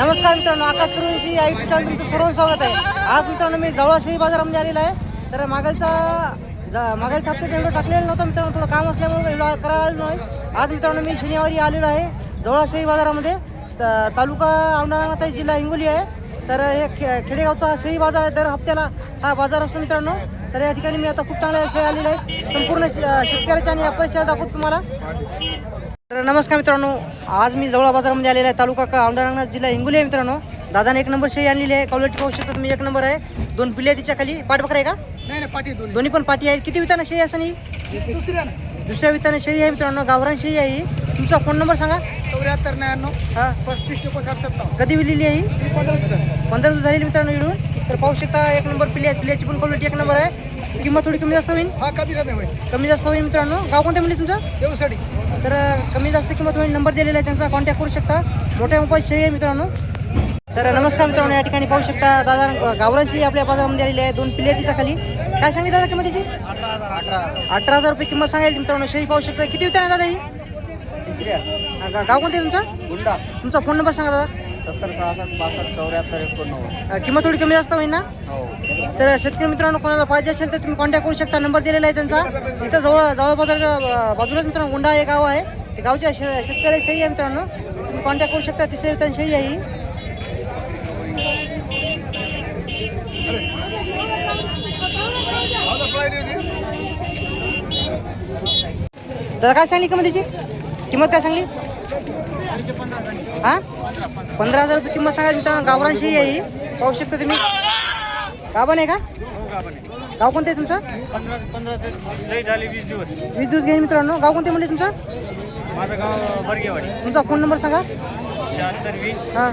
नमस्कार मित्रांनो आकाश सुरवंशी या युट्यूब चॅनल तुमचं सर्व स्वागत आहे. आज मित्रांनो मी जवळ शहरी बाजारामध्ये आलेला आहे. तर मागलचा जा मागलच्या हप्त्याचा एवढं टाकलेला नव्हतं मित्रांनो थोडं काम असल्यामुळे व्हिडिओ करायला आलो नाही. आज मित्रांनो मी शनिवारी आलेलो आहे जवळ शहरी बाजारामध्ये त- तालुका औंढा जिल्हा हिंगोली आहे. तर हे खे खेडेगावचा शहरी बाजार आहे दर हप्त्याला हा बाजार असतो मित्रांनो. तर या ठिकाणी मी आता खूप चांगल्या शे आलेले आहेत संपूर्ण श- शेतकऱ्याच्या आणि अपरिचय दाखवतो तुम्हाला. तर नमस्कार मित्रांनो आज मी जवळ बाजारामध्ये आलेला आहे तालुका का औंढा जिल्हा हिंगोली आहे मित्रांनो. दादाने एक नंबर शेळी आणलेली आहे क्वालिटी पाहू शकता तुम्ही एक नंबर आहे. दोन पिल्ले तिच्या खाली पाठबकर आहे का? नाही नाही पाठी दोन्ही. दोन्ही पण पाठी आहेत. किती विताना शेळी असं नाही? दुसऱ्या दुसऱ्या विताना शेळी आहे मित्रांनो गावरान शेळी आहे ही. तुमचा फोन नंबर सांगा. चौऱ्याहत्तर नव्याण्णव हा. पस्तीस एकोणसाठ सत्तावन्न. कधी विलेली आहे ही? पंधरा दिवसात पंधरा दिवस झालेली मित्रांनो इकडून तर पाहू शकता एक नंबर पिल्ले आहे पिल्ल्याची पण क्वालिटी एक नंबर आहे. किंमत थोडी कमी जास्त होईल? हा होईल. कमी जास्त होईल मित्रांनो. गाव कोणत्या म्हणजे तुमचं? देवसाडी. तर कमी जास्त किंमत होईल नंबर दिलेला आहे त्यांचा कॉन्टॅक्ट करू शकता. मोठ्या मोबाईल शेळी आहे मित्रांनो. तर नमस्कार मित्रांनो या ठिकाणी पाहू शकता दादा गावरान शेळी आपल्या बाजारामध्ये आलेली आहे दोन पिल्ले तिच्या खाली काय सांगितलं दादा किंमतीची? अठरा हजार रुपये किंमत सांगायची मित्रांनो शेळी पाहू शकता. किती विकता दादा ही? गाव कोणतं तुमचं? गुंडा तुमचा फोन नंबर सांगा दादा. सत्तर सहासष्ट बासष्ट चौऱ्याहत्तर एकोणनव्वद. अ, किंमत थोडी कमी जास्त होईल ना? हो. तर शेतकरी मित्रांनो कोणाला पाहिजे असेल तर तुम्ही कॉन्टॅक्ट करू शकता. नंबर दिलेला आहे त्यांचा. इथं जवळ जवळ बाजारच्या अ, बाजूलाच मित्रांनो गुंडा हे गाव आहे. ते गावच्या शे शेतकरी शेळी आहे मित्रांनो. तुम्ही कॉन्टॅक्ट करू शकता. तिसऱ्या वितान शेळी आहे ही. दादा काय सांगली किंमतीची? किंमत काय सांगली? हा? पंधरा हजार रुपये किंमत सांगायची मित्रांनो गावरांशी आहे ही पाहू शकता तुम्ही. गाभण आहे का? गाव कोणतं आहे तुमचं? वीस दिवस घेईन मित्रांनो. गाव कोणते म्हणजे तुमचं? माझं गाव बर्गेवाडी तुमचा फोन नंबर सांगा. शहात्तर वीस हां.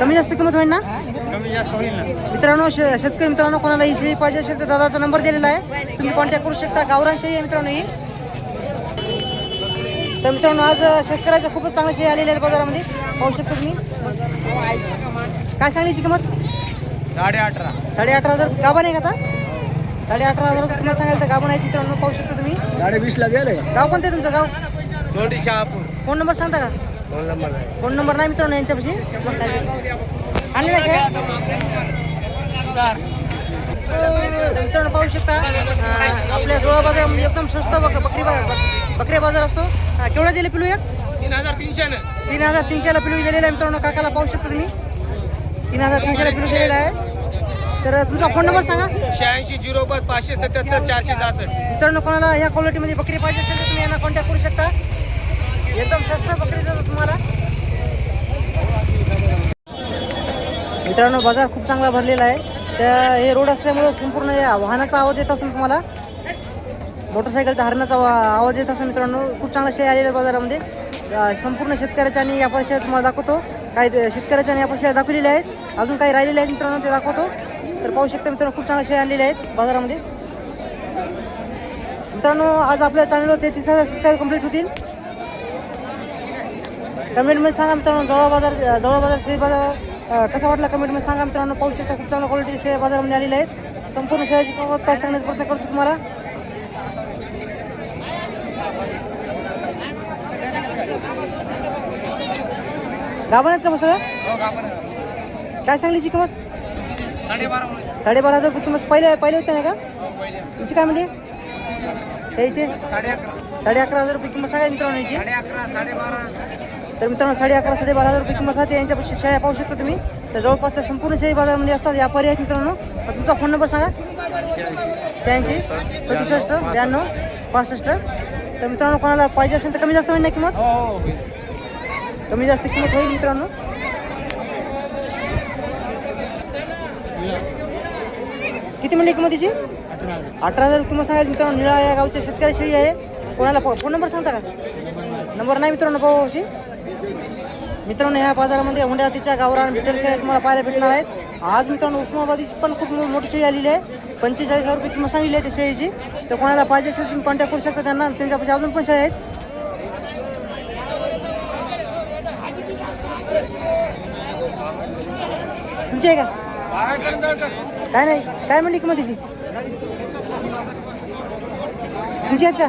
कमी जास्त किंमत होईल ना? कमी जास्त होईल ना मित्रांनो शे शेतकरी मित्रांनो कोणाला ही शेळी पाहिजे असेल तर दादाचा नंबर दिलेला आहे. तुम्ही कॉन्टॅक्ट करू शकता. गावरान शेळी आहे मित्रांनो ही. तर मित्रांनो आज शेतकऱ्याच्या खूपच चांगल्या शेळी आलेल्या आहेत बाजारामध्ये. पाहू शकता तुम्ही. काय सांगण्याची किंमत? साडे अठरा साडे अठरा हजार. गाभण आहे का आता? साडे अठरा हजार रुपये किंमत सांगाल तर गाभण आहेत मित्रांनो. पाहू शकता तुम्ही. साडे वीसला गेले गाव कोणतं आहे तुमचं गाव? दोडी शहापूर. फोन नंबर सांगता का? दोन नंबर फोन नंबर नाही मित्रांनो यांच्यापाशी. काय तर मित्रांनो पाहू शकता आपल्या जोळा बाजारामध्ये एकदम स्वस्त बक बकरी बा बक- बकरी बाजार असतो. हा, केवढा दिले पिलू एक? तीन हजार तीनशे ना. तीन हजार तीनशेला पिलू दिलेला आहे मित्रांनो. काकाला पाहू शकता तुम्ही. तीन हजार तीनशेला पिलू दिलेला आहे. तर तुमचा फोन नंबर सांगा. शहाऐंशी झिरो पाच पाचशे सत्याहत्तर चारशे सहासष्ट. मित्रांनो कोणाला ह्या क्वालिटीमध्ये बकरी पाहिजे असेल तर तुम्ही यांना कॉन्टॅक्ट करू शकता. एकदम स्वस्त बकरी देतात तुम्हाला. मित्रांनो बाजार खूप चांगला भरलेला आहे. त्या हे रोड असल्यामुळं संपूर्ण या वाहनाचा आवाज येत असेल तुम्हाला. मोटरसायकलचा हरणाचा वा- आवाज येत असं मित्रांनो खूप चांगला शेअर आलेला आहे बाजारामध्ये. संपूर्ण शेतकऱ्याच्या आणि या शेअर तुम्हाला दाखवतो. काही ते शेतकऱ्याच्या आणि व्यापारी शेअर दाखवलेल्या आहेत. अजून काही राहिलेले आहेत मित्रांनो ते दाखवतो. तर पाहू शकता मित्रांनो खूप चांगले शेअर आणलेले आहेत बाजारामध्ये. मित्रांनो आज आपल्या चॅनलवर तेहतीस हजार सबस्क्राईब कंप्लीट होतील. कमेंटमध्ये सांगा मित्रांनो जवळ बाजार जवळ बाजार शेअर बाजार कसा वाटला कमेंटमध्ये सांगा मित्रांनो. पाहू शकता खूप चांगल्या क्वालिटी शेअर बाजारामध्ये आलेले आहेत. संपूर्ण शेअरची काय सांगण्याचा प्रयत्न करतो तुम्हाला. गाभण आहेत का बस काय सांगलीची किंमत? साडेबारा हजार रुपये किंमत पहिले पहिले होते ना का? हिची काय म्हणली? यायचे? साडे अकरा हजार रुपये किंमत सांगा मित्रांनो याची. साडे अकरा साडेबारा. तर मित्रांनो साडे अकरा साडे बारा हजार रुपये किंमत असते यांच्यापाशी शेळ्या पाहू शकता तुम्ही. तर जवळपासच्या संपूर्ण शेळी बाजारामध्ये असतात. व्यापारी आहेत मित्रांनो. तर तुमचा फोन नंबर सांगा. शहाऐंशी सदुसष्ट ब्याण्णव पासष्ट तर मित्रांनो कोणाला पाहिजे असेल तर कमी जास्त होईल ना किंमत? हो कमी जास्त किंमत होईल मित्रांनो? किती म्हणली किंमत तिची? अठरा हजार किंमत सांगायची मित्रांनो निळा या गावच्या शेतकरी शेळी आहे. कोणाला फोन नंबर सांगता का? नंबर नाही मित्रांनो पाहू अशी मित्रांनो ह्या बाजारामध्ये हुंड्या तिच्या गावरान डिटेल्स आहेत तुम्हाला पाहायला भेटणार आहेत. आज मित्रांनो उस्मानाबादीची पण खूप मोठी शेळी आलेली आहे. पंचेचाळीस हजार रुपये किंमत सांगितली आहे त्या शेळीची. तर कोणाला पाहिजे असेल तुम्ही कॉन्टॅक्ट करू शकता त्यांना. त्यांच्यापाशी अजून पण शेळी आहेत. तुमची आहे का? काय नाही. काय म्हणली किंमत तिची? तुमची आहेत का?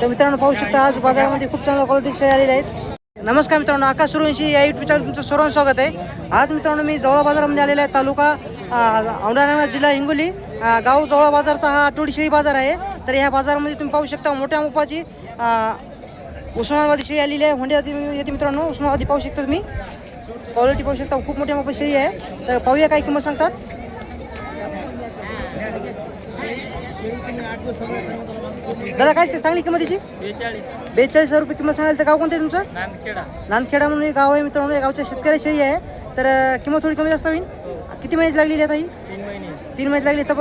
तर मित्रांनो पाहू शकता आज बाजारामध्ये खूप चांगल्या क्वालिटी शेळ्या आलेल्या आहेत. नमस्कार मित्रांनो आकाश सुरवंशी या युट्यूब चॅनल तुमचं सर्वांचं स्वागत आहे. आज मित्रांनो मी जवळ बाजारामध्ये आलेला आहे तालुका औंढाणा जिल्हा हिंगोली. गाव जवळ बाजारचा हा आठवडी शेळी बाजार आहे. तर ह्या बाजारामध्ये तुम्ही पाहू शकता मोठ्या मोपाची उस्मानाबादी शेळी आलेली आहे होंडे येते मित्रांनो उस्मानाबादी पाहू शकता तुम्ही. क्वालिटी पाहू शकता खूप मोठ्या मोठी शेळी आहे. तर पाहूया काय किंमत सांगतात. दादा काय चांगली किंमत याची? बेचाळीस. हजार रुपये किंमत सांगाल तर गाव कोणतं आहे तुमचं? नांदखेडा. म्हणून गाव आहे मित्रांनो या गावच्या शेतकरी शेळी आहे. तर किंमत थोडी कमी जास्त होईल. किती महिन्याची लागलेली आहे आता ही? तीन महिने. तीन महिन्यात लागली तर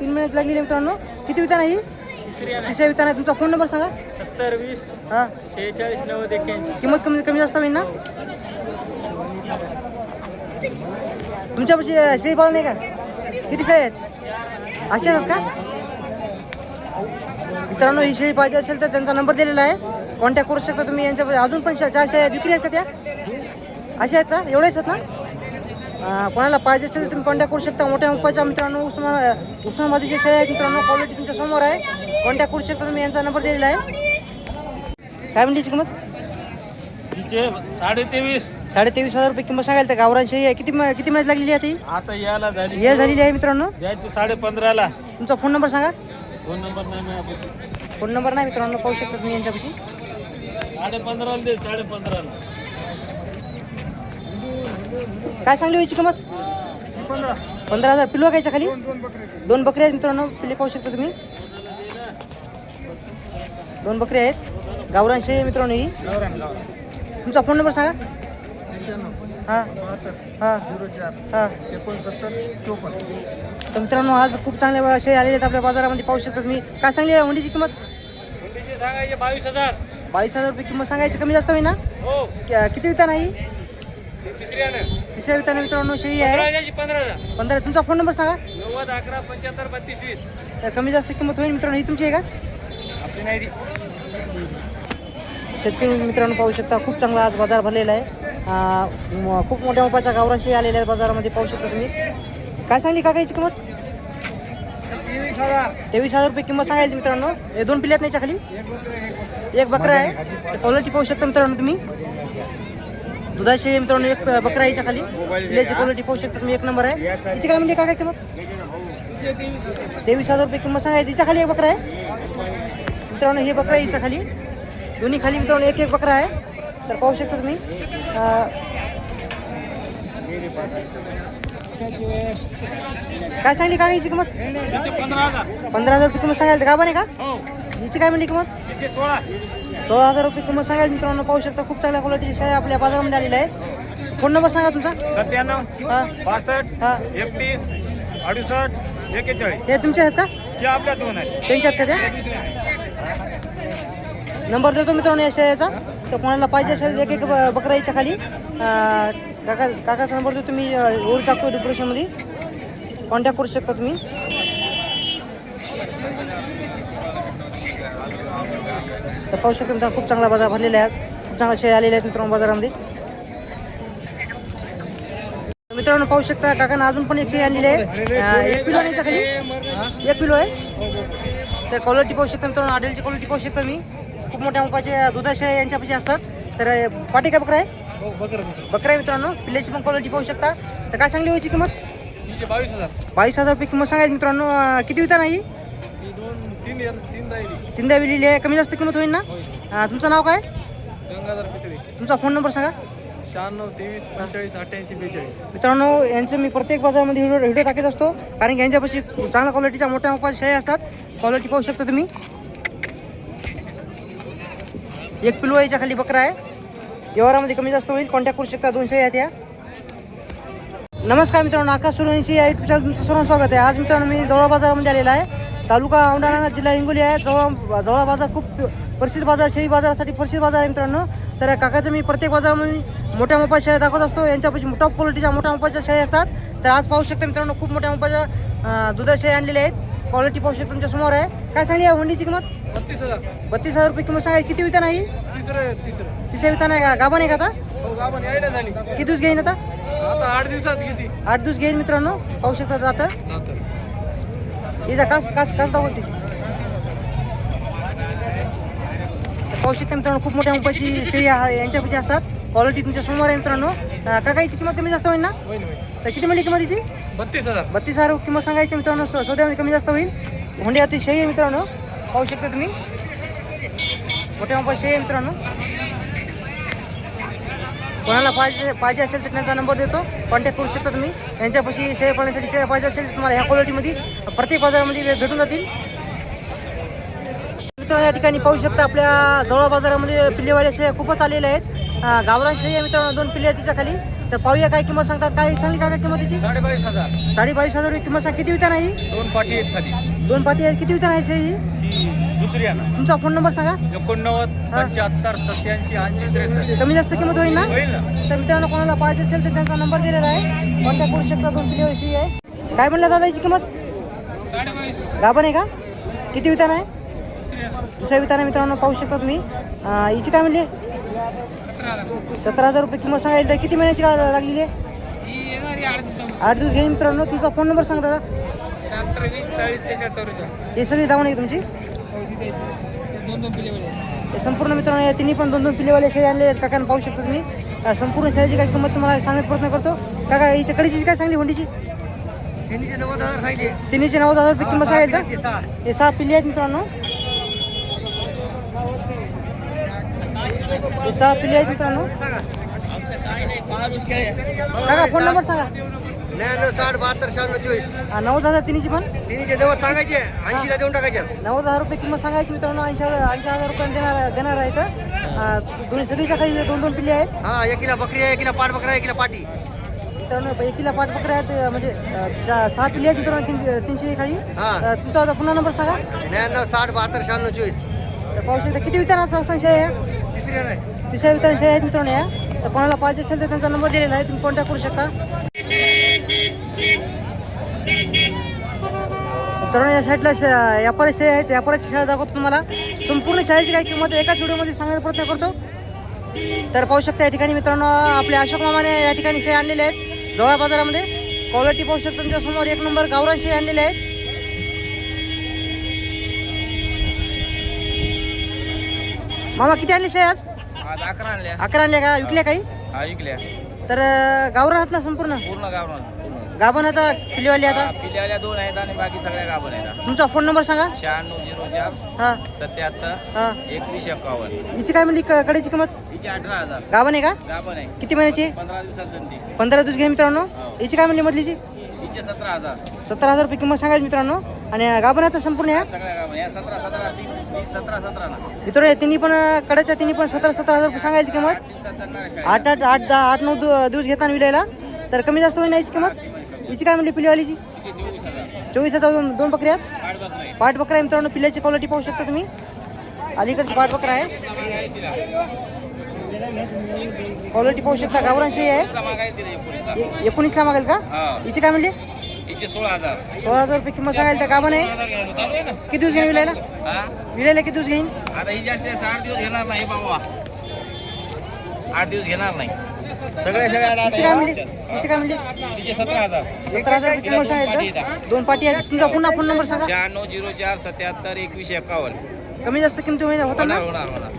तीन महिन्यात लागलेली आहे मित्रांनो. किती वितान ही? आहे. तिसऱ्या वितान आहे. तुमचा फोन नंबर सांगा. सत्तर वीस हां. शेहेचाळीस नव्वद एक्क्याऐंशी. किंमत कमी कमी जास्त होईल ना? तुमच्यापाशी अं, शेळी नाही का? किती शेळी आहेत? असे आहेत का? मित्रांनो ही शेळी पाहिजे असेल तर त्यांचा नंबर दिलेला आहे. कॉन्टॅक्ट करू शकता तुम्ही. यांच्या अजून पण शे- चार शेळ्या विक्री आहेत का त्या? अशा आहेत का? एवढ्याच आहेत ना? कोणाला पाहिजे असेल तर तुम्ही कॉन्टॅक्ट करू शकता. मोठ्या मुंबाच्या मित्रांनो उस्मा उस्मानाबादीचे शेळ्या आहेत मित्रांनो. क्वालिटी तुमच्यासमोर आहे. कॉन्टॅक्ट करू शकता तुम्ही. यांचा नंबर दिलेला आहे. काय म्हणली किंमत? साडे तेवीस साडे तेवीस हजार रुपये किंमत सांगायला तर गावरान शेळी आहे. किती म- किती महिन्यात लागलेली आहे ती? आता याला झाली. ये झालेली आहे मित्रांनो? द्यायची साडे पंधराला तुमचा फोन नंबर सांगा. फोन नंबर नाही फोन नंबर नाही मित्रांनो पाहू शकता तुम्ही यांच्यापाशी. साडे पंधराला दे साडे पंधराला काय सांगली व्हायची किंमत? पंधरा. पंधरा हजार. पिलवा कायच्या खाली? दोन बकरी आहेत. मित्रांनो. पिल्ले पाहू शकता तुम्ही. दोन बकरी आहेत. आहे मित्रांनो ही. तुमचा फोन नंबर सांगा. हां. हां. झिरो चार हां. एकोणसत्तर चोपन्न. तर मित्रांनो आज खूप चांगल्या शेळी आलेले आहेत आपल्या बाजारामध्ये पाहू शकता तुम्ही. काय चांगली आहे? हुंडीची किंमत? हुंडीचे सांगायचे बावीस हजार. बावीस हजार रुपये किंमत सांगायची कमी जास्त होईल ना हो किती विता नाही? तिसऱ्या विताने मित्रांनो शेळी आहे. पंधरा तुमचा फोन नंबर सांगा. नव्वद अकरा पंच्याहत्तर बत्तीस वीस. कमी जास्त किंमत होईल मित्रांनो. ही तुमची आहे का? आपली नाही. शेतकरी मित्रांनो पाहू शकता खूप चांगला आज बाजार भरलेला आहे. खूप मोठ्या मोठ्याच्या गावराशी आलेल्या आहेत बाजारामध्ये पाहू शकता तुम्ही. काय सांगली काकाची किंमत? तेवीस हजार रुपये किंमत सांगायची मित्रांनो. हे दोन पिल्यात नाहीच्या नाही खाली? एक बकरा आहे. क्वालिटी पाहू शकता मित्रांनो तुम्ही. दुधाशी मित्रांनो एक बकरा याच्या खाली. पिल्याची क्वालिटी पाहू शकता तुम्ही एक नंबर आहे. तिची काय म्हणजे काय किंमत? तेवीस हजार रुपये किंमत सांगायची. तिच्या खाली एक बकरा आहे. मित्रांनो हे बकरा याच्या खाली. दोन्ही खाली मित्रांनो एक एक बकरा आहे. तर पाहू शकता तुम्ही. काय सांगली काय याची किंमत? पंधरा हजार रुपये किंमत सांगायला का बरं का? हो. हिची काय म्हणली किंमत? सोळा. हजार रुपये किंमत सांगायला मित्रांनो पाहू शकता खूप चांगल्या क्वालिटीची शेळ्या आपल्या बाजारामध्ये आलेल्या आहे. फोन नंबर सांगा तुमचा. सत्त्याण्णव हां. हां. एकतीस अडुसष्ट एक्केचाळीस हे तुमचे आहेत का? आपल्या दोन आहेत. त्यांच्यात का त्या? नंबर देतो मित्रांनो या शेळ्याचा. तर कोणाला पाहिजे असेल एक एक ब- याच्या खाली काका काकाचा नंबर देतो तुम्ही अं, वर टाकतो डिप्रेशनमध्ये कॉन्टॅक्ट करू शकता तुम्ही. तर पाहू शकता मित्रांनो खूप चांगला बाजार भरलेला आहे आज. खूप चांगला शेळ्या आलेले आहेत मित्रांनो बाजारामध्ये. मित्रांनो पाहू शकता काकांना अजून पण एक शेळी आणलेली आहे. एक किलो आहे खाली एक किलो आहे. तर क्वालिटी पाहू शकता मित्रांनो आडेलची क्वालिटी पाहू शकता मी खूप मोठ्या मापाचे दुधाशे यांच्यापाशी असतात. तर पाटी काय बकरा आहे? बकरा आहे मित्रांनो. पिल्ल्याची पण क्वालिटी पाहू शकता. तर काय सांगली व्हायची किंमत? बावीस हजार. बावीस हजार रुपये किंमत सांगायची मित्रांनो. किती विता नाही ही दोन तीन तीनदा विलेली आहे. कमी जास्त किंमत होईल ना? अं, तुमचं नाव काय? गंगाधर पितळी. तुमचा फोन नंबर सांगा. शहाण्णव तेवीस पंचेचाळीस अठ्ठ्याऐंशी बेचाळीस. मित्रांनो यांचं मी प्रत्येक बाजारामध्ये व्हिडिओ व्हिडिओ टाकत असतो. कारण की यांच्यापाशी चांगल्या क्वालिटीच्या मोठ्या मोठ्या शेळ्या असतात. क्वालिटी पाहू शकता तुम्ही. एक पिलू याच्या खाली बकरा आहे. व्यवहारामध्ये कमी जास्त होईल. कॉन्टॅक्ट करू शकता? दोनशे आहेत या. नमस्कार मित्रांनो आकाश सुरवणीची या युट्यूब चॅनल तुमचं सर्व स्वागत आहे. आज मित्रांनो मी जवळ बाजारामध्ये आलेला आहे. तालुका औंढाणा जिल्हा हिंगोली आहे. जवळ जवळ बाजार खूप प्रसिद्ध बाजार शेळी बाजारासाठी प्रसिद्ध बाजार आहे मित्रांनो. तर काकाचं मी प्रत्येक बाजारामध्ये मोठ्या मोठ्या शेळ्या दाखवत असतो. यांच्यापाशी टॉप क्वालिटीच्या मोठ्या मोठ्या शेळ्या असतात. तर आज पाहू शकता मित्रांनो खूप मोठ्या मोठ्या दुधा आणलेल्या आहेत. क्वालिटी पाहू शकता तुमच्यासमोर आहे. काय सांगली या हुंडीची किंमत? बत्तीस हजार. बत्तीस हजार रुपये किंमत सांगाय किती विता नाही तिसरं तिसरं तिसऱ्या विता नाही का? गाभा नाही का आता? हो गाभण यायला झाली. किती दिवस घेईन आता? आता आठ दिवसात किती आठ दिवस घेईन मित्रांनो. पाहू शकता आता हिचा कास कास कास तिची. पाहू शकता मित्रांनो खूप मोठ्या उंपाची शेळी आहे यांच्यापाशी असतात. क्वालिटी तुमच्यासमोर आहे मित्रांनो. अं, काका याची किंमत कमी जास्त होईल ना? होईल होईल. तर किती म्हणली किंमत याची बत्तीस हजार. बत्तीस हजार. किंमत सांगायची मित्रांनो सो- सौद्यामध्ये कमी जास्त होईल. हुंडी अति शेळी आहे मित्रांनो. पाहू शकता तुम्ही. मोठ्या शेळी आहे मित्रांनो. कोणाला पाहिजे पाहिजे असेल तर त्यांचा नंबर देतो. कॉन्टॅक्ट करू शकता तुम्ही. यांच्यापाशी शेळ्या पाळण्यासाठी शेळ्या पाहिजे असेल तर तुम्हाला ह्या क्वालिटीमध्ये प्रत्येक बाजारामध्ये भे- भेटून जातील. मित्रांनो या ठिकाणी पाहू शकता आपल्या जवळ बाजारामध्ये पिल्लेवाले शेळ्या खूपच आलेल्या आहेत. अं, गावरान शेळी आहे मित्रांनो दोन पिल्ले आहेत तिच्या खाली तर पाहूया काय किंमत सांगतात. काय सांगली काय किंमत तिची साडेबावीस हजार. साडेबावीस हजार रुपये किंमत सांग. किती वितान आहे ही? दोन पाठी आहेत खाली. दोन पाटी आहेत. किती वितान आहे शेळी ही? ही दुसरी आहे ना. तुमचा फोन नंबर सांगा. एकोणनव्वद हा. पंच्याहत्तर सत्याऐंशी ऐंशी त्रेसष्ट. कमी जास्त किंमत होईल ना? होईल ना. तर मित्रांनो कोणाला पाहिजे असेल तर त्यांचा नंबर दिलेला आहे. कॉन्टॅक्ट करू शकता दोन पिल्ले शेळी आहे. काय म्हणलं दादा याची किंमत गाभण आहे का? किती वितान आहे? दुसऱ्या वितान आहे मित्रांनो पाहू शकता तुम्ही. अं, हिची काय म्हणली? सतरा हजार रुपये किंमत सांगायला तर किती महिन्याची का लागलेली आहे? ही आठ दिवस. घेईन मित्रांनो तुमचा फोन नंबर सांगा दादा शहात्तर वीस चाळीस त्याच्यावर हे सगळी दावण आहे का तुमची? किलो हे संपूर्ण मित्रांनो या तिन्ही पण दोन दोन पिलेवाले शेळी आणले आहेत. काकांना पाहू शकता तुम्ही. संपूर्ण शेळीची काय किंमत तुम्हाला सांगण्याचा प्रयत्न करतो. काका हिच्या कडीची काय सांगली हुंडीची? तिन्हीचे नव्वद हजार सांगितले तिन्हीचे नव्वद हजार रुपये किंमत सांगायला. हे सहा पिल्ले आहेत मित्रांनो. हे सहा पिल्ले आहेत मित्रांनो काका फोन नंबर सांगा. नव्याण्णव साठ बहात्तर शहाण्णव चोवीस. हा, नव्वद हजार तिन्हीची पण? तिन्हीचे नव्वद सांगायचे ऐंशीला देऊन टाकायचे. नव्वद हजार रुपये किंमत सांगायची मित्रांनो ऐंशी हजार ऐंशी हजार रुपये देणार देणार आहेत अं, दोन्ही सगळीच्या खाली दोन दोन पिल्ले आहेत. हा एकीला बकरी आहे एकीला पाठ बकरा आहे एकीला पाटी. मित्रांनो एकीला पाठ बकऱ्या आहेत अं, म्हणजे अं, चा- सहा पिल्ले आहेत मित्रांनो तीन तीनशे खाली हा. अं, तुमचा आता पुन्हा नंबर सांगा. नव्याण्णव साठ बहात्तर शहाण्णव चोवीस. तर पाहू शकता किती वितरणाचं असताना शेळ्या या? तिसरी नाही. तिसऱ्या वितरण शेळ्या आहेत मित्रांनो या. तर कोणाला पाहिजे असेल तर त्यांचा नंबर दिलेला आहे. तुम्ही कॉन्टॅक्ट करू शकता. मित्रांनो या साईडला व्यापारी शाळा आहेत व्यापाराची शाळा दाखवतो तुम्हाला. संपूर्ण शाळेची काय किंमत एकाच व्हिडिओमध्ये सांगण्याचा प्रयत्न करतो. तर पाहू शकता या ठिकाणी मित्रांनो आपल्या अशोक मामाने या ठिकाणी शेळ्या आणलेले आहेत. जवळ बाजारामध्ये. क्वालिटी पाहू शकता तुमच्यासमोर. एक नंबर गावरान आणलेले आणलेल्या आहेत. मामा किती आणले शाळे आज? आज अकरा आणल्या. अकरा आणल्या का? विकल्या काही? हा विकल्या. तर अं, गावरान आहेत ना संपूर्ण? पूर्ण गावरान गाभण आता पिल्लीवाली आता? पिल्ल्याल्या दोन आहेत आणि बाकी सगळ्या गाभण आहेत तुमचा फोन नंबर सांगा. शहाण्णव झिरो चार हा. सत्याहत्तर हा. एकवीस एक्कावन्न हिची काय म्हणली कडेची किंमत? हिची अठरा हजार. गाभण आहे का? गाभण आहे किती महिन्याची? पंधरा दिवसात पंधरा दिवस घे मित्रांनो. हिची काय म्हणली मधलीची? सतरा हजार. सतरा हजार रुपये किंमत सांगायची मित्रांनो. आणि गाभण आता संपूर्ण या. सगळ्या या सतरा सतरा तीन सतरा सतरा ना मित्रांनो या तिन्ही पण कड्याच्या तिन्ही पण सतरा सतरा हजार रुपये सांगायची किंमत. आठ दिवसात जाणार आहे आठ आठ आठ दहा आठ नऊ दि- दिवस घेताना विलायला. तर कमी जास्त होईल याची किंमत? हिची काय म्हणली पिल्लीवालीची हिचे चोवीस हजार. चोवीस हजार दोन दोन बकऱ्या आहेत? आठ पाठ बकरा आहे मित्रांनो पिल्ल्याची क्वालिटी पाहू शकता तुम्ही. अलीकडची पाठ बकरा आहे. क्वालिटी पाहू शकता गावरान शेळी आहे? एकोणीसला. मागेल का? हिची काय म्हणली हिचे सोळा हजार. सोळा हजार रुपये किंमत सांगायला तर गाभण आहे. किती दिवस घेईन विलायला? विलायला किती दिवस घेईन? आता ही जास्त आठ दिवस घेणार नाही बाबा. आठ दिवस घेणार नाही. सगळ्या सगळ्या काय म्हणली आठ- हिची काय म्हणली तिचे सतरा हजार. सतरा हजार रुपये किंमत तर? दोन पाटी आहेत. तुमचा पुन्हा फोन नंबर सांगा. शहाण्णव झिरो चार सत्याहत्तर एकवीस एकावन्न. कमी जास्त किमती होईल होता ना? होणार होणार.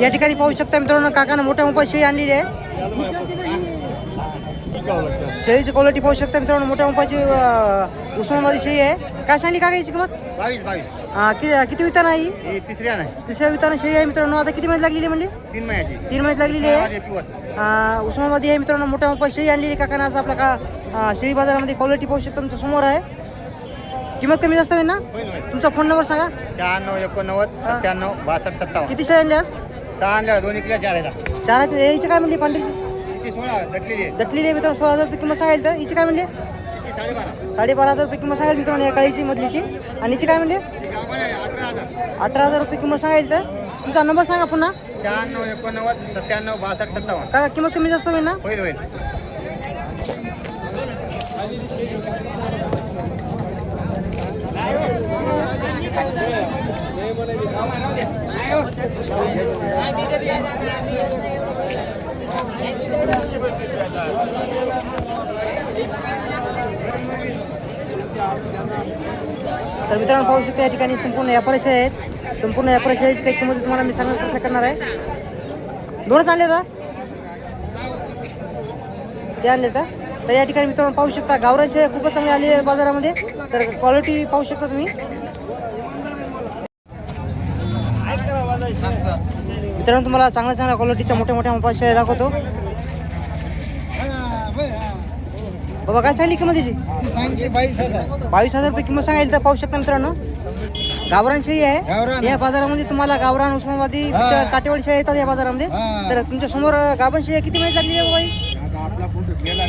या ठिकाणी पाहू शकता मित्रांनो काकानं मोठ्या मोठ्या शेळी आणलेली आहे. शेळीची क्वालिटी पाहू शकता मित्रांनो मोठ्या मोठ्याची उस्मानाबादी शेळी आहे. काय सांगली काका याची किंमत? बावीस बावीस. हा, किती किती वितान आहे ही? ही तिसऱ्या नाही. तिसऱ्या वितान शेळी आहे मित्रांनो. आता किती महिन्यात लागलेली म्हणली? तीन महिन्याची. तीन महिन्यात लागलेली आहे. उस्मानाबादी आहे मित्रांनो मोठ्या मोठ्या शेळी आणलेली काकानं आज आपल्या का शेळी बाजारामध्ये क्वालिटी पाहू शकता. तुमच्यासमोर आहे. किंमत कमी जास्त होईल ना? तुमचा फोन नंबर सांगा. शहाण्णव एकोणनव्वद. सत्त्याण्णव बासष्ट सत्तावन्न. किती शेळी आणली आज? सहा आणल्या दोन किलो चार आहेत. चार आहेत. याची काय म्हणली पांढरीची? सोळा दटलेली आहे. दटलेली आहे मित्रांनो सोळा हजार रुपये किंमत सांगायला तर. हिची काय म्हणली? साडेबारा. साडेबारा हजार रुपये किंमत सांगायला मित्रांनो या काळीची मधलीची. आणि हिची काय म्हणली? आहे अठरा हजार. अठरा हजार रुपये किंमत सांगायला तर. तुमचा नंबर सांगा पुन्हा. शहाण्णव एकोणनव्वद सत्त्याण्णव बासष्ट सत्तावन्न. का किंमत कमी जास्त होईल ना? होईल होईल. तर मित्रांनो पाहू शकता या ठिकाणी संपूर्ण व्यापारी आहेत संपूर्ण व्यापारी शेळ्याची काही किंमत तुम्हाला मी सांगण्याचा प्रयत्न करणार आहे. दोनच आणले का? ते आणले का? तर या ठिकाणी मित्रांनो पाहू शकता शेळ्या खूपच चांगले आहेत बाजारामध्ये. तर क्वालिटी पाहू शकता तुम्ही. मित्रांनो तुम्हाला चांगल्या चांगल्या क्वालिटीच्या मोठ्या मोठ्या शेळ्या दाखवतो. बाबा काय सांगली किंमत त्याची बावीस हजार रुपये किंमत सांगायला तर पाहू शकता मित्रांनो. गावरान शेळी आहे. गावरान. या बाजारामध्ये तुम्हाला गावरान उस्मानाबादी हा. काटेवाडी शेळ्या येतात या बाजारामध्ये. हा. तर तुमच्यासमोर शेळी किती महिने लागली आहे बाई? आता आपला फोटो गेला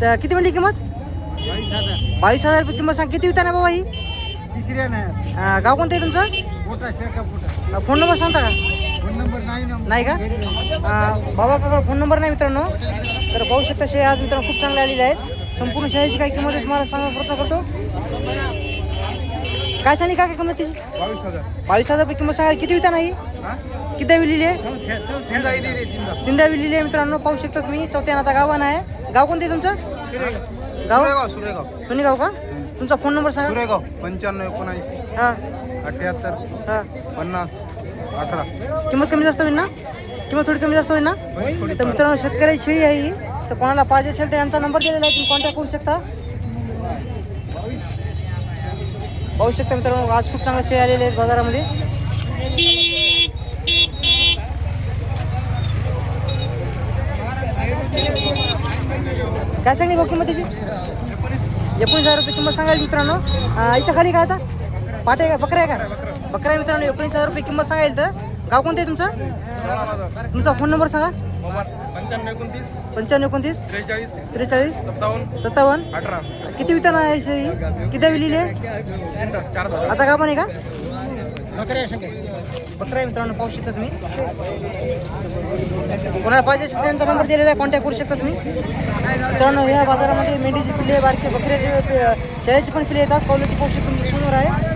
तर किती म्हणली किंमत? बाईस हजार. बावीस हजार रुपये किंमत सांग किती विकता ना बाबा ही तिसऱ्या नाही. अं, गाव कोणतं आहे तुमचं? मोठा शेका मोठा फोन नंबर सांगता का? फोन नंबर नाही ना. नाही का? अं, बाबाकडे फोन नंबर नाही मित्रांनो. तर पाहू शकता शेळ्या आज मित्रांनो खूप चांगल्या आलेल्या आहेत. संपूर्ण शेळ्याची काही किंमत आहे तुम्हाला सांगण्याचा प्रयत्न करतो. काय सांगली काय काय किंमत तिची बावीस हजार. बावीस हजार रुपये किंमत सांगा किती विता नाही हा? किती विलेली? आहे तीनदा दिली रे, तीनदा. आहे मित्रांनो पाहू शकता तुम्ही. चौथ्या आता गावानं आहे. गाव कोणते तुमचं? गाव? सुरेगाव सुरेगाव सुनीगाव का? तुमचा फोन नंबर सांगा. सुरेगाव पंच्याण्णव एकोणऐंशी हा. अठ्याहत्तर हा. पन्नास अठरा किंमत कमी जास्त होईल ना? किंमत थोडी कमी जास्त होईल ना? तर मित्रांनो शेतकऱ्याची शेळी आहे ही. तर कोणाला पाहिजे असेल तर यांचा नंबर दिलेला आहे. तुम्ही कॉन्टॅक्ट करू शकता. पाहू शकता मित्रांनो आज खूप चांगले शेळी आलेले आहेत बाजारामध्ये. काय सांगली भाऊ किंमत त्याची एकोणीस हजार रुपये किंमत सांगायला मित्रांनो. अं, याच्या खाली काय आता? पाटे का? बकऱ्या आहे का? बकऱ्या आहे मित्रांनो एकोणीस हजार रुपये किंमत सांगायला तर. गाव कोणतं आहे तुमचं? तुमचा फोन नंबर सांगा. पंच्याण्णव एकोणतीस. पंच्याण्णव एकोणतीस? त्रेचाळीस. त्रेचाळीस? सत्तावन्न. सत्तावन्न? अठरा. किती वितान आहे शेळी किती विलेली आहे? तीनदा. चार दहा आता का पण आहे का? बकरा आहे मित्रांनो पाहू शकता तुम्ही. कोणाला पाहिजे असेल त्यांचा नंबर दिलेला आहे कॉन्टॅक्ट करू शकता तुम्ही. मित्रांनो ह्या बाजारामध्ये मेंढीची पिल्ले बारके बकऱ्याचे शेळ्याची पण पिल्ले येतात. क्वालिटी पाहू शकता तुमच्यासमोर आहे.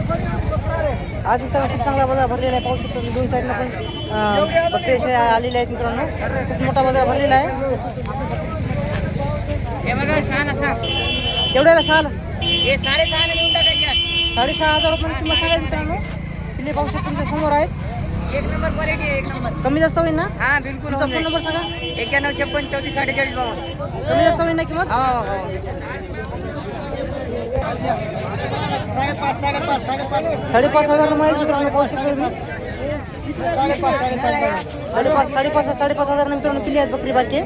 आज मित्रांनो खूप चांगला बाजार भरलेला आहे. पाहू शकता दोन साईडला पण अं, बकरे शेळ्या आलेले आहेत मित्रांनो. खूप मोठा बाजार भरलेला आहे. केवढ्याला साल साडेसहा हजार रुपये किंमत सांगायची मित्रांनो. पिल्ले पाहू शकता तुमच्यासमोर आहेत. एक नंबर क्वालिटी एक नंबर कमी जास्त होईल ना? हा बिलकुल फोन नंबर सांगा. एक्क्याण्णव छप्पन चौतीस साडेचाळीस बावन्न. कमी जास्त होईल ना किंमत? हो हो. साडेपाच हजार रुपये मित्रांनो पाहू शकता तुम्ही. साडेपाच साडेपाच साडेपाच हजार मित्रांनो पिल्ले आहेत बकरी बारके.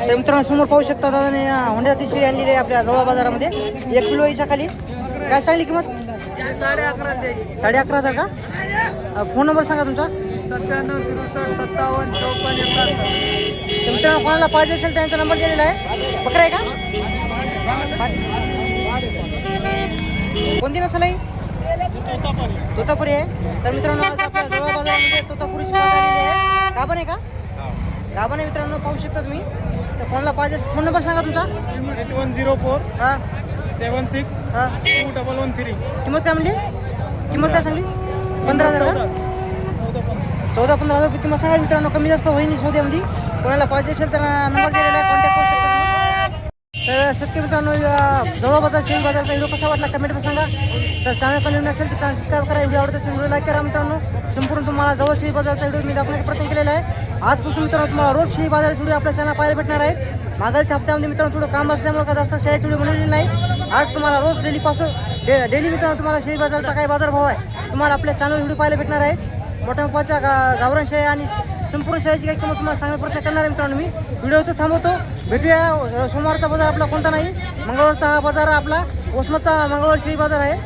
तर मित्रांनो समोर पाहू शकता दादाने होंडा तिशी आणलेली आहे आपल्या जवळ बाजारामध्ये. एक किलो याच्या खाली. काय सांगली किंमत? साडे अकरा साडे अकरा हजार का? फोन नंबर सांगा तुमचा. सत्त्याण्णव तिरुसष्ट सत्तावन्न चौपन्न एकाहत्तर. तर मित्रांनो कोणाला पाहिजे असेल त्यांचा नंबर दिलेला आहे. बकरा आहे का? कोणती नसल तोतापुरी आहे. तर मित्रांनो आज आपल्या जवळ बाजारामध्ये तोतापुरीची आलेली आहे. गाभण आहे का? गाभण आहे मित्रांनो पाहू शकता तुम्ही. तर कोणाला पाहिजे फोन नंबर सांगा तुमचा. एट वन झिरो फोर हां. सेवन सिक्स हां. Two double one three. किंमत काय म्हणली? किंमत काय सांगली? पंधरा हजार का? चौदा पंधरा हजार रुपये किंमत सांगा मित्रांनो कमी जास्त होईल सौद्यामध्ये म्हणजे. कोणाला पाहिजे असेल तर नंबर दिलेला आहे कॉन्टॅक्ट करू शकता तर सत्य मित्रांनो जवळपास जवळ बाजार शेअर बाजारचा व्हिडिओ कसा वाटला कमेंटमध्ये सांगा. तर चॅनल पण नसेल तर चॅनल सबस्क्राईब करा. व्हिडिओ आवडत असेल व्हिडिओ लाईक करा मित्रांनो. संपूर्ण तुम्हाला जवळ शेअर बाजारचा व्हिडिओ मी दाखवण्याचा प्रयत्न केलेला आहे. आजपासून मित्रांनो तुम्हाला रोज शेअर बाजाराचे व्हिडिओ आपल्या चॅनल पाहायला भेटणार आहे. मागच्या हप्त्यामध्ये मित्रांनो थोडं काम असल्यामुळे का जास्त शाळेचा व्हिडिओ बनवलेली नाही. आज तुम्हाला रोज डेली पासून डे डेली मित्रांनो तुम्हाला शेअर बाजारचा काय बाजारभाव आहे तुम्हाला आपल्या चॅनल व्हिडिओ पाहायला भेटणार आहे. मोठ्या मोठ्याच्या गा गावरान शेळ्या आणि संपूर्ण शेळ्याची काही किंमत तुम्हाला सांगण्याचा प्रयत्न करणार आहे मित्रांनो मी. व्हिडिओ इथं थांबवतो. भेटूया सोमवारचा बाजार आपला कोणता नाही मंगळवारचा हा बाजार आपला ओसमतचा मंगळवार शेळी बाजार आहे.